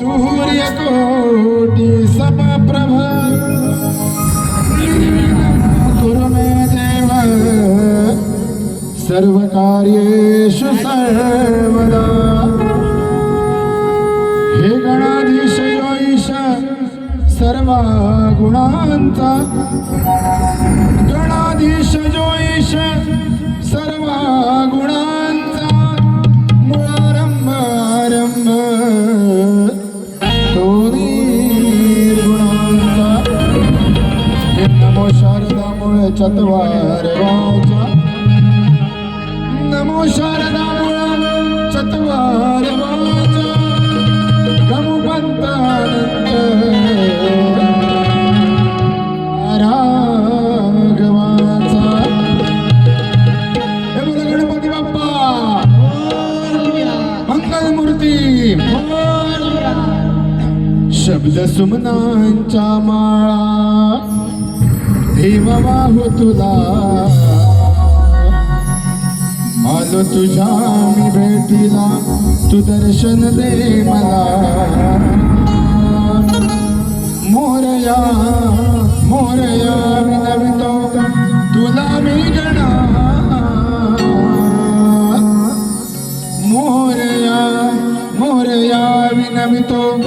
सूर्यकोटि समप्रभ कुरु मे देव सर्वकार्येषु सर्वदा हे गणाधीश योईश सर्व गुणांचा गणाधीश जोईश नमो शारदा मुळ चत्वार वाचा नमो शारदा मुळ चत्वार वाचा राघवाचा. हे बोला गणपती बाप्पा. मंगल मूर्ती शब्द सुमनांच्या माळा. देव वाहू हो तुला. आलो तुझ्या मी भेटीला तू दर्शन दे मला. मोरया मोरया विनवितो तुला मी गणा. मोरया मोरया विनवितो मी